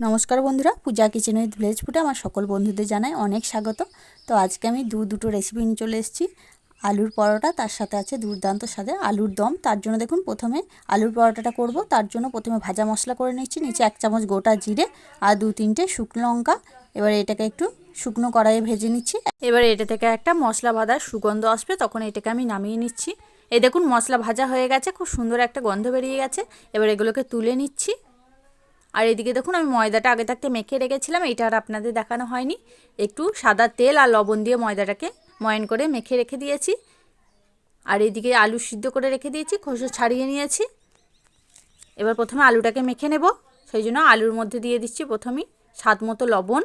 নমস্কার বন্ধুরা, পূজা kitchen with village ফুডে আমার সকল বন্ধুদের জানাই অনেক স্বাগত। তো আজকে আমি দু দুটো রেসিপি নিয়ে চলে এসেছি। আলুর পরোটা, তার সাথে আছে দুর্দান্ত স্বাদে আলুর দম। তার জন্য দেখুন প্রথমে আলুর পরোটাটা করব। তার জন্য প্রথমে ভাজা মশলা করে নিচ্ছি। নিচে এক চামচ গোটা জিরে আর দু তিনটে শুকনো লঙ্কা। এবার এটাকে একটু শুকনো কড়াইয়ে ভেজে নিচ্ছি। এবার এটা থেকে একটা মশলা ভাজার সুগন্ধ আসবে, তখন এটাকে আমি নামিয়ে নিচ্ছি। এই দেখুন মশলা ভাজা হয়ে গেছে, খুব সুন্দর একটা গন্ধ বেরিয়ে গেছে। এবার এগুলোকে তুলে নিচ্ছি। আর এদিকে দেখুন, আমি ময়দাটা আগে থাকতে মেখে রেখেছিলাম, এটা আর আপনাদের দেখানো হয়নি। একটু সাদা তেল আর লবণ দিয়ে ময়দাটাকে ময়ন করে মেখে রেখে দিয়েছি। আর এদিকে আলু সিদ্ধ করে রেখে দিয়েছি, খোসা ছাড়িয়ে নিয়েছি। এবার প্রথমে আলুটাকে মেখে নেব, সেই জন্য আলুর মধ্যে দিয়ে দিচ্ছি প্রথমেই স্বাদ মতো লবণ।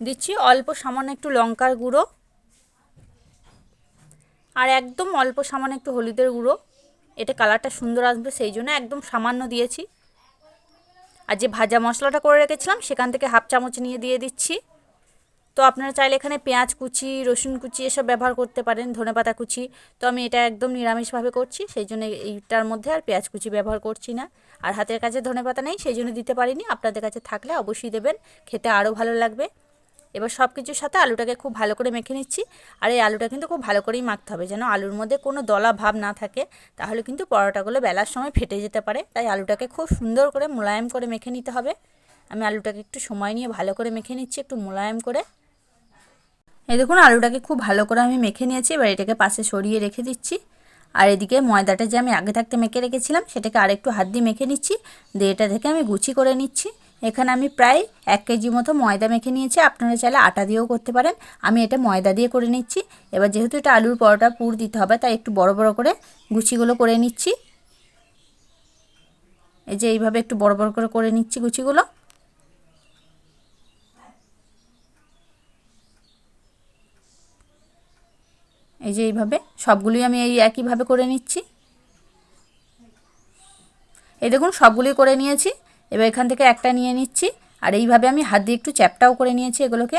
দিচ্ছি অল্প সামান্য একটু লঙ্কার গুঁড়ো। আর একদম অল্প সামান্য একটু হলুদের গুঁড়ো। এটা কালারটা সুন্দর আসবে, সেই জন্য একদম সামান্য দিয়েছি। আর যে ভাজা মশলাটা করে রেখেছিলাম, সেখান থেকে হাফ চামচ নিয়ে দিয়ে দিচ্ছি। তো আপনারা চাইলে এখানে পেঁয়াজ কুচি, রসুন কুচি এসব ব্যবহার করতে পারেন ধনেপাতা কুচি। তো আমি এটা একদম নিরামিষভাবে করছি, সেই জন্য এইটার মধ্যে আর পেঁয়াজ কুচি ব্যবহার করছি না। আর হাতের কাছে ধনেপাতা নেই, সেই জন্য দিতে পারিনি। আপনাদের কাছে থাকলে অবশ্যই দেবেন, খেতে আরও ভালো লাগবে। এবার সব কিছুর সাথে আলুটাকে খুব ভালো করে মেখে নিচ্ছি। আর এই আলুটা কিন্তু খুব ভালো করেই মাখতে হবে। যেন আলুর মধ্যে কোনো দলা ভাব না থাকে, তাহলে কিন্তু পরোটাগুলো বেলার সময় ফেটে যেতে পারে। তাই আলুটাকে খুব সুন্দর করে মোলায়েম করে মেখে নিতে হবে। আমি আলুটাকে একটু সময় নিয়ে ভালো করে মেখে নিচ্ছি একটু মোলায়েম করে। এই দেখুন, আলুটাকে খুব ভালো করে আমি মেখে নিয়েছি। এবার এটাকে পাশে সরিয়ে রেখে দিচ্ছি। আর এদিকে ময়দাটা যে আমি আগে থাকতে মেখে রেখেছিলাম, সেটাকে আরেকটু হাত দিয়ে মেখে নিচ্ছি। দিয়ে এটা থেকে আমি গুছি করে নিচ্ছি। এখানে আমি প্রায় এক কেজি মতো ময়দা মেখে নিয়েছি। আপনারা চাইলে আটা দিয়েও করতে পারেন। আমি এটা ময়দা দিয়ে করে নিচ্ছি। এবার যেহেতু এটা আলুর পরোটা, পুর দিতে হবে, তাই একটু বড় বড় করে গুছিগুলো করে নিচ্ছি। এই যে এইভাবে একটু বড় বড় করে করে নিচ্ছি গুছিগুলো। এই যে এইভাবে সবগুলোই আমি এই একইভাবে করে নিচ্ছি। এই দেখুন, সবগুলোই করে নিয়েছি। এবার এখান থেকে একটা নিয়ে নিচ্ছি। আর এইভাবে আমি হাত দিয়ে একটু চ্যাপটাও করে নিয়েছি এগুলোকে।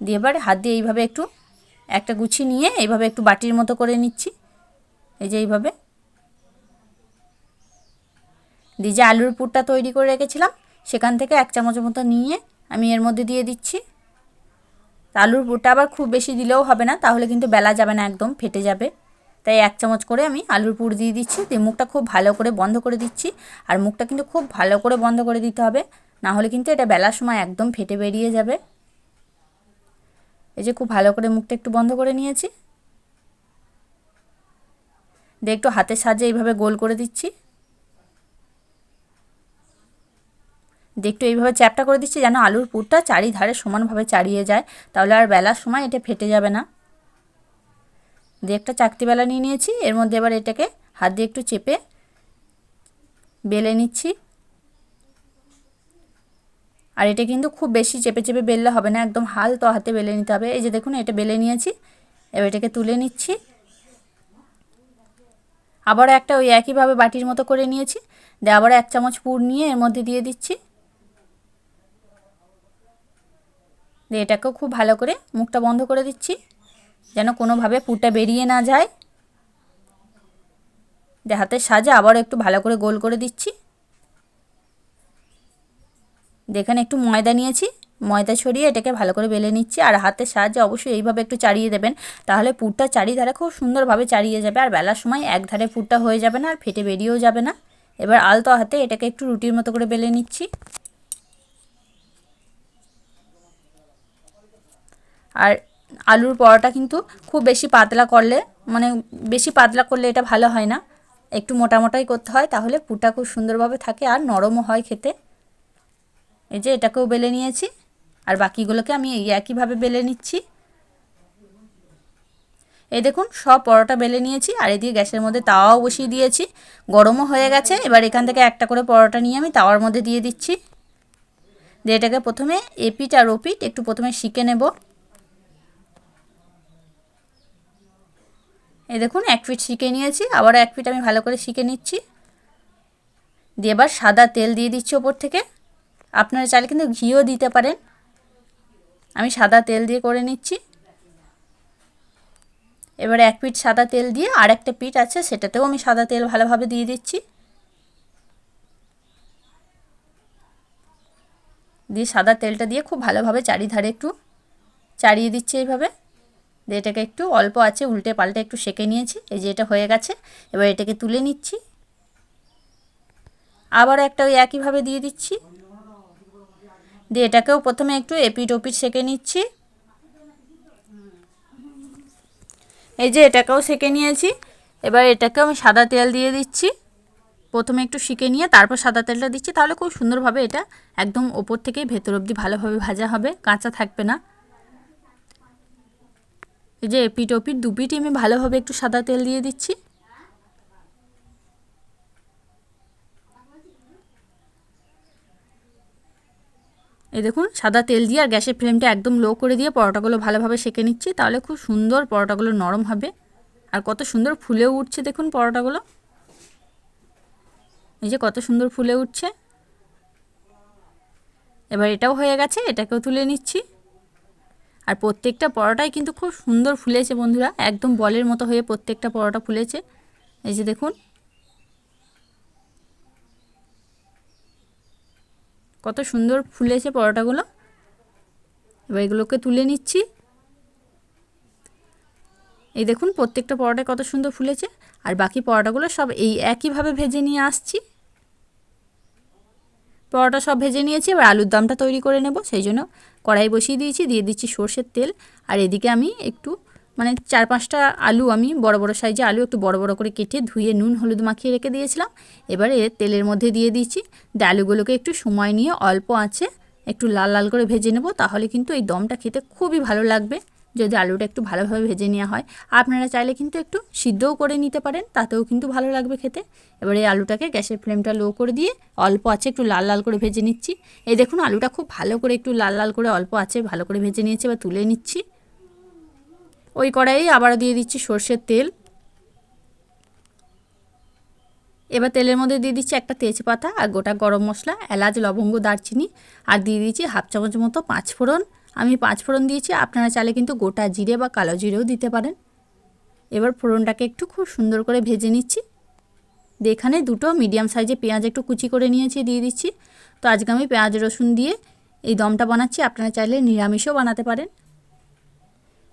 দিয়ে এবার হাত দিয়ে এইভাবে একটু একটা গুছি নিয়ে এইভাবে একটু বাটির মতো করে নিচ্ছি। এই যে এইভাবে। দিয়ে যে আলুর পুরটা তৈরি করে রেখেছিলাম, সেখান থেকে এক চামচ মতো নিয়ে আমি এর মধ্যে দিয়ে দিচ্ছি। আলুর পুরটা আবার খুব বেশি দিলেও হবে না, তাহলে কিন্তু বেলা যাবে না, একদম ফেটে যাবে। তাই এক চামচ করে আমি আলুর পুর দিয়ে দিচ্ছি। দিয়ে মুখটা খুব ভালো করে বন্ধ করে দিচ্ছি। আর মুখটা কিন্তু খুব ভালো করে বন্ধ করে দিতে হবে। না হলে কিন্তু এটা বেলার সময় একদম ফেটে বেরিয়ে যাবে। এই যে খুব ভালো করে মুখটা একটু বন্ধ করে নিয়েছি। দিয়ে একটু হাতের সাহায্যে এইভাবে গোল করে দিচ্ছি। দিয়ে একটু এইভাবে চ্যাপটা করে দিচ্ছি যেন আলুর পুরটা চারিধারে সমানভাবে চাড়িয়ে যায়। তাহলে আর বেলার সময় এটা ফেটে যাবে না। দিয়ে একটা চাকতি বেলা নিয়ে নিয়েছি, এর মধ্যে এবার এটাকে হাত দিয়ে একটু চেপে বেলে নিচ্ছি। আর এটা কিন্তু খুব বেশি চেপে চেপে বেললে হবে না, একদম হাল তো হাতে বেলে নিতে হবে। এই যে দেখুন, এটা বেলে নিয়েছি, এবার এটাকে তুলে নিচ্ছি। আবার একটা ওই একইভাবে বাটির মতো করে নিয়েছি, দিয়ে আবার এক চামচ পুর নিয়ে এর মধ্যে দিয়ে দিচ্ছি। দিয়ে এটাকেও খুব ভালো করে মুখটা বন্ধ করে দিচ্ছি। যেন কোনোভাবে পুরটা বেরিয়ে না যায়। দিয়ে হাতের সাজে, আবারও একটু ভালো করে গোল করে দিচ্ছি। এখানে একটু ময়দা নিয়েছি। ময়দা ছড়িয়ে এটাকে ভালো করে বেলে নিচ্ছি। আর হাতের সাহায্যে অবশ্যই এইভাবে একটু চাড়িয়ে দেবেন। তাহলে পুরটা চারিধারে খুব সুন্দরভাবে চাড়িয়ে যাবে। আর বেলার সময় এক ধারে পুরটা হয়ে যাবে না, আর ফেটে বেরিয়েও যাবে না। এবার আলতো হাতে এটাকে একটু রুটির মতো করে বেলে নিচ্ছি। আর আলুর পরোটা কিন্তু খুব বেশি পাতলা করলে মানে বেশি পাতলা করলে এটা ভালো হয় না। একটু মোটা মোটাই করতে হয়, তাহলে পুরটা খুব সুন্দরভাবে থাকে আর নরমও হয় খেতে। এই যে এটাকেও বেলে নিয়েছি, আর বাকিগুলোকে আমি এই একইভাবে বেলে নিচ্ছি। এই দেখুন, সব পরোটা বেলে নিয়েছি, আর এদিকে গ্যাসের মধ্যে তাওয়াও বসিয়ে দিয়েছি। গরমও হয়ে গেছে, এবার এখান থেকে একটা করে পরোটা নিয়ে আমি তাওয়ার মধ্যে দিয়ে দিচ্ছি। দিয়ে এটাকে প্রথমে এপিট আর ওপিট একটু প্রথমে শিখে নেব। এই দেখুন, এক ফিট শিখে নিয়েছি, আবারও এক ফিট আমি ভালো করে শিখে নিচ্ছি। দিয়ে এবার সাদা তেল দিয়ে দিচ্ছি ওপর থেকে। আপনারা চাইলে কিন্তু ঘিও দিতে পারেন। আমি সাদা তেল দিয়ে করে নিচ্ছি। এবারে এক পিঠ সাদা তেল দিয়ে আর একটা পিঠ আছে, সেটাতেও আমি সাদা তেল ভালোভাবে দিয়ে দিচ্ছি। দিয়ে সাদা তেলটা দিয়ে খুব ভালোভাবে চারিধারে একটু চারিয়ে দিচ্ছি এইভাবে। দিয়ে এটাকে একটু অল্প আছে, উল্টে পাল্টে একটু সেঁকে নিয়েছি। এই যে এটা হয়ে গেছে, এবার এটাকে তুলে নিচ্ছি। আবার একটা ওই একইভাবে দিয়ে দিচ্ছি। দিয়ে এটাকেও প্রথমে একটু এপিট ওপিট সেঁকে নিচ্ছি। এই যে এটাকেও সেঁকে নিয়েছি। এবার এটাকেও আমি সাদা তেল দিয়ে দিচ্ছি। প্রথমে একটু শিখে নিয়ে তারপর সাদা তেলটা দিচ্ছি। তাহলে খুব সুন্দরভাবে এটা একদম ওপর থেকেই ভেতর অবধি ভালোভাবে ভাজা হবে, কাঁচা থাকবে না। এই যে এপিট ওপিট দুপিটি আমি ভালোভাবে একটু সাদা তেল দিয়ে দিচ্ছি। এই দেখুন, সাদা তেল দিয়ে আর গ্যাসের ফ্লেমটা একদম লো করে দিয়ে পরোটাগুলো ভালোভাবে সেঁকে নিচ্ছি, তাহলে খুব সুন্দর পরোটাগুলো নরম হবে। আর কত সুন্দর ফুলেও উঠছে দেখুন পরোটাগুলো। এই যে কত সুন্দর ফুলে উঠছে। এবার এটাও হয়ে গেছে, এটাকেও তুলে নিচ্ছি। আর প্রত্যেকটা পরোটাই কিন্তু খুব সুন্দর ফুলেছে বন্ধুরা, একদম বলের মতো হয়ে প্রত্যেকটা পরোটা ফুলেছে। এই যে দেখুন। কত সুন্দর ফুলেছে পরোটাগুলো। এবার এগুলোকে তুলে নিচ্ছি। এই দেখুন, প্রত্যেকটা পরোটা কত সুন্দর ফুলেছে। আর বাকি পরোটাগুলো সব এই একইভাবে ভেজে নিয়ে আসছি। পরোটা সব ভেজে নিয়েছি, এবার আলুর দমটা তৈরি করে নেব, সেই জন্য কড়াই বসিয়ে দিয়েছি, দিয়ে দিচ্ছি সর্ষের তেল। আর এদিকে আমি একটু মানে চার পাঁচটা আলু আমি বড় বড় সাইজে আলু একটু বড় বড় করে কেটে ধুয়ে নুন, হলুদ মাখিয়ে রেখে দিয়েছিলাম। এবারে তেলের মধ্যে দিয়ে দিয়েছি দিয়ে আলুগুলোকে একটু সময় নিয়ে অল্প আছে একটু লাল লাল করে ভেজে নেব, তাহলে কিন্তু এই দমটা খেতে খুবই ভালো লাগবে। যদি আলুটা একটু ভালোভাবে ভেজে নেওয়া হয়, আপনারা চাইলে কিন্তু একটু সিদ্ধও করে নিতে পারেন, তাতেও কিন্তু ভালো লাগবে খেতে। এবার এই আলুটাকে গ্যাসের ফ্লেমটা লো করে দিয়ে অল্প আছে একটু লাল লাল করে ভেজে নিচ্ছি। এই দেখুন, আলুটা খুব ভালো করে একটু লাল লাল করে অল্প আছে ভালো করে ভেজে নিয়েছি, এবার তুলে নিচ্ছি। ওই কড়াই আবারও দিয়ে দিচ্ছি সর্ষের তেল। এবার তেলের মধ্যে দিয়ে দিচ্ছি একটা তেজপাতা আর গোটা গরম মশলা, এলাচ, লবঙ্গ, দারচিনি, আর দিয়ে দিচ্ছি হাফ চামচ মতো পাঁচ ফোড়ন আমি পাঁচ ফোড়ন দিয়েছি, আপনারা চাইলে কিন্তু গোটা জিরে বা কালো জিরেও দিতে পারেন। এবার ফোড়নটাকে একটু খুব সুন্দর করে ভেজে নিচ্ছি। এখানে দুটো মিডিয়াম সাইজে পেঁয়াজ একটু কুচি করে নিয়েছি, দিয়ে দিচ্ছি। তো আজকে আমি পেঁয়াজ রসুন দিয়ে এই দমটা বানাচ্ছি, আপনারা চাইলে নিরামিষও বানাতে পারেন।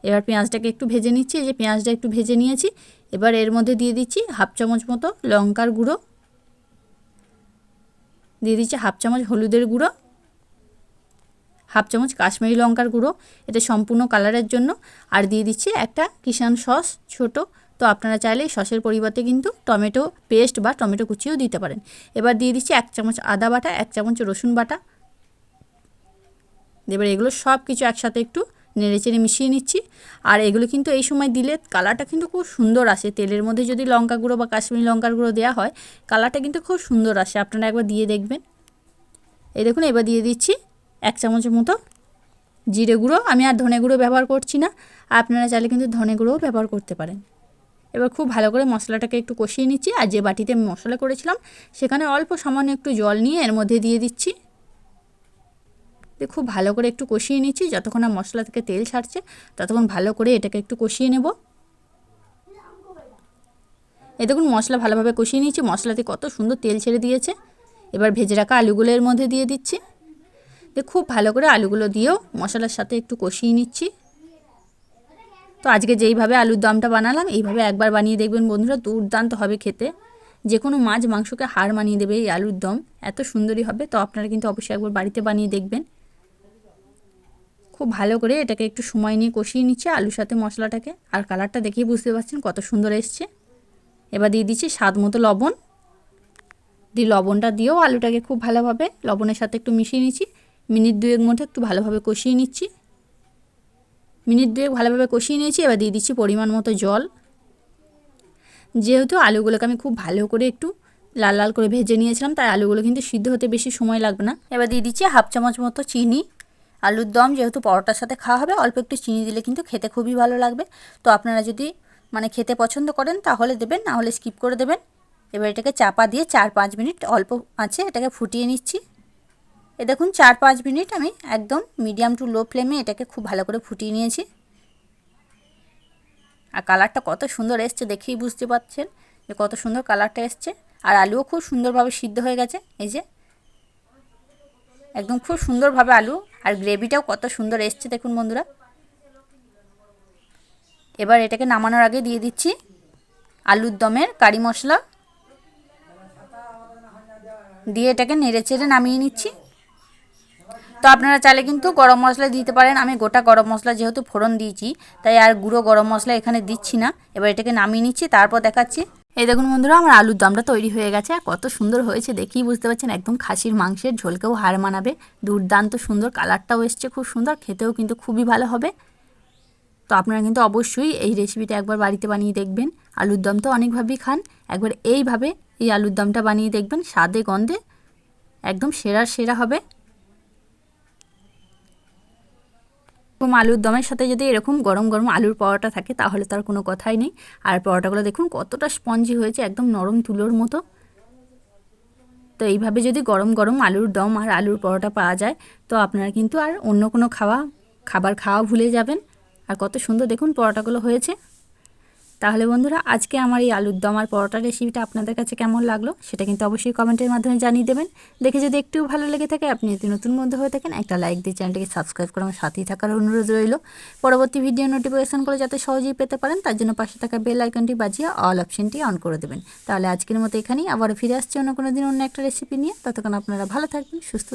এবার পেঁয়াজটাকে একটু ভেজে নিচ্ছি যে পেঁয়াজটা একটু ভেজে নিয়েছি। এবার এর মধ্যে দিয়ে দিচ্ছি হাফ চামচ মতো লঙ্কার গুঁড়ো। দিয়ে দিচ্ছি হাফ চামচ হলুদের গুঁড়ো। হাফ চামচ কাশ্মীরি লঙ্কার গুঁড়ো এটা সম্পূর্ণ কালারের জন্য। আর দিয়ে দিচ্ছি একটা কিষান সস ছোট। তো আপনারা চাইলে সসের পরিবর্তে কিন্তু টমেটো পেস্ট বা টমেটো কুচিও দিতে পারেন। এবার দিয়ে দিচ্ছি এক চামচ আদা বাটা, এক চামচ রসুন বাটা। এবার এগুলো সব কিছু একসাথে একটু নেড়ে চেড়ে মিশিয়ে নিচ্ছি। আর এগুলো কিন্তু এই সময় দিলে কালারটা কিন্তু খুব সুন্দর আসে। তেলের মধ্যে যদি লঙ্কা গুঁড়ো বা কাশ্মীরি লঙ্কার গুঁড়ো দেওয়া হয়, কালারটা কিন্তু খুব সুন্দর আসে। আপনারা একবার দিয়ে দেখবেন। এই দেখুন, এবার দিয়ে দিচ্ছি এক চামচের মতো জিরে গুঁড়ো। আমি আর ধনে গুঁড়ো ব্যবহার করছি না। আপনারা চাইলে কিন্তু ধনে গুঁড়োও ব্যবহার করতে পারেন। এবার খুব ভালো করে মশলাটাকে একটু কষিয়ে নিচ্ছি। আর যে বাটিতে আমি মশলা করেছিলাম, সেখানে অল্প সামান্য একটু জল নিয়ে এর মধ্যে দিয়ে দিচ্ছি। খুব ভালো করে একটু কষিয়ে নিচ্ছি। যতক্ষণ না মশলা থেকে তেল ছাড়ছে, ততক্ষণ ভালো করে এটাকে একটু কষিয়ে নেব। এ দেখুন, মশলা ভালোভাবে কষিয়ে নিচ্ছি মশলাতে কত সুন্দর তেল ছেড়ে দিয়েছে। এবার ভেজে রাখা আলুগুলো এর মধ্যে দিয়ে দিচ্ছি। দিয়ে খুব ভালো করে আলুগুলো দিয়েও মশলার সাথে একটু কষিয়ে নিচ্ছি। তো আজকে যেইভাবে আলুর দমটা বানালাম, এইভাবে একবার বানিয়ে দেখবেন বন্ধুরা, দুর্দান্ত হবে খেতে। যে কোনো মাছ মাংসকে হার মানিয়ে দেবে এই আলুর দম। এত সুন্দরই হবে। তো আপনারা কিন্তু অবশ্যই একবার বাড়িতে বানিয়ে দেখবেন। খুব ভালো করে এটাকে একটু সময় নিয়ে কষিয়ে নিচ্ছে আলুর সাথে মশলাটাকে। আর কালারটা দেখেই বুঝতে পারছেন কত সুন্দর এসছে। এবার দিয়ে দিচ্ছি স্বাদ মতো লবণ। দিয়ে লবণটা দিয়েও আলুটাকে খুব ভালোভাবে লবণের সাথে একটু মিশিয়ে নিচ্ছি। মিনিট দুয়েক মধ্যে একটু ভালোভাবে কষিয়ে নিচ্ছি। মিনিট দুয়েক ভালোভাবে কষিয়ে নিয়েছি, এবার দিয়ে দিচ্ছি পরিমাণ মতো জল। যেহেতু আলুগুলোকে আমি খুব ভালো করে একটু লাল লাল করে ভেজে নিয়েছিলাম, তাই আলুগুলো কিন্তু সিদ্ধ হতে বেশি সময় লাগবে না। এবার দিয়ে দিচ্ছি হাফ চামচ মতো চিনি। আলুর দম যেহেতু পরোটার সাথে খাওয়া হবে, অল্প একটু চিনি দিলে কিন্তু খেতে খুবই ভালো লাগবে। তো আপনারা যদি মানে খেতে পছন্দ করেন তাহলে দেবেন, না হলে স্কিপ করে দেবেন। এবার এটাকে চাপা দিয়ে চার পাঁচ মিনিট অল্প আছে এটাকে ফুটিয়ে নিচ্ছি। এ দেখুন, চার পাঁচ মিনিট আমি একদম মিডিয়াম টু লো ফ্লেমে এটাকে খুব ভালো করে ফুটিয়ে নিয়েছি। আর কালারটা কত সুন্দর এসছে দেখেই বুঝতে পারছেন যে কত সুন্দর কালারটা এসছে। আর আলুও খুব সুন্দরভাবে সিদ্ধ হয়ে গেছে, এই যে। একদম খুব সুন্দরভাবে আলু আর গ্রেভিটাও কত সুন্দর এসছে দেখুন বন্ধুরা। এবার এটাকে নামানোর আগে দিয়ে দিচ্ছি আলুর দমের কারি মশলা। দিয়ে এটাকে নেড়ে চেড়ে নামিয়ে নিচ্ছি। তো আপনারা চাইলে কিন্তু গরম মশলা দিতে পারেন। আমি গোটা গরম মশলা যেহেতু ফোড়ন দিয়েছি, তাই আর গুঁড়ো গরম মশলা এখানে দিচ্ছি না। এবার এটাকে নামিয়ে নিচ্ছি, তারপর দেখাচ্ছি। এই দেখুন বন্ধুরা, আমার আলুর দমটা তৈরি হয়ে গেছে। আর কত সুন্দর হয়েছে দেখেই বুঝতে পারছেন, একদম খাসির মাংসের ঝোলকেও হার মানাবে। দুর্দান্ত সুন্দর, কালারটাও এসছে খুব সুন্দর, খেতেও কিন্তু খুবই ভালো হবে। তো আপনারা কিন্তু অবশ্যই এই রেসিপিটা একবার বাড়িতে বানিয়ে দেখবেন। আলুর দম তো অনেকভাবেই খান, একবার এইভাবে এই আলুর দমটা বানিয়ে দেখবেন, স্বাদে গন্ধে একদম সেরা সেরা হবে। এরকম আলুর দমের সাথে যদি এরকম গরম গরম আলুর পরোটা থাকে, তাহলে তার কোনো কথাই নেই। আর পরোটাগুলো দেখুন, কতটা স্পঞ্জি হয়েছে, একদম নরম তুলোর মতো। তো এইভাবে যদি গরম গরম আলুর দম আর আলুর পরোটা পাওয়া যায়, তো আপনারা কিন্তু আর অন্য কোনো খাওয়া, খাবার খাওয়া ভুলে যাবেন। আর কত সুন্দর দেখুন পরোটাগুলো হয়েছে। তাহলে বন্ধুরা, আজকে আমার এই আলুর দম আর পরোটা রেসিপিটা আপনাদের কাছে কেমন লাগল সেটা কিন্তু অবশ্যই কমেন্টের মাধ্যমে জানিয়ে দেবেন। দেখে যদি একটু ভালো লেগে থাকে, আপনি যদি নতুন বন্ধু হয়ে থাকেন, একটা লাইক দিয়ে চ্যানেলটিকে সাবস্ক্রাইব করে আমার সাথেই থাকার অনুরোধ রইল। পরবর্তী ভিডিও নোটিফিকেশনগুলো যাতে সহজেই পেতে পারেন, তার জন্য পাশে থাকা বেল আইকনটি বাজিয়ে অল অপশনটি অন করে দেবেন। তাহলে আজকের মতো এখানেই আবার ফিরে আসছে অন্য কোনো দিন অন্য একটা রেসিপি নিয়ে। ততক্ষণ আপনারা ভালো থাকবেন, সুস্থ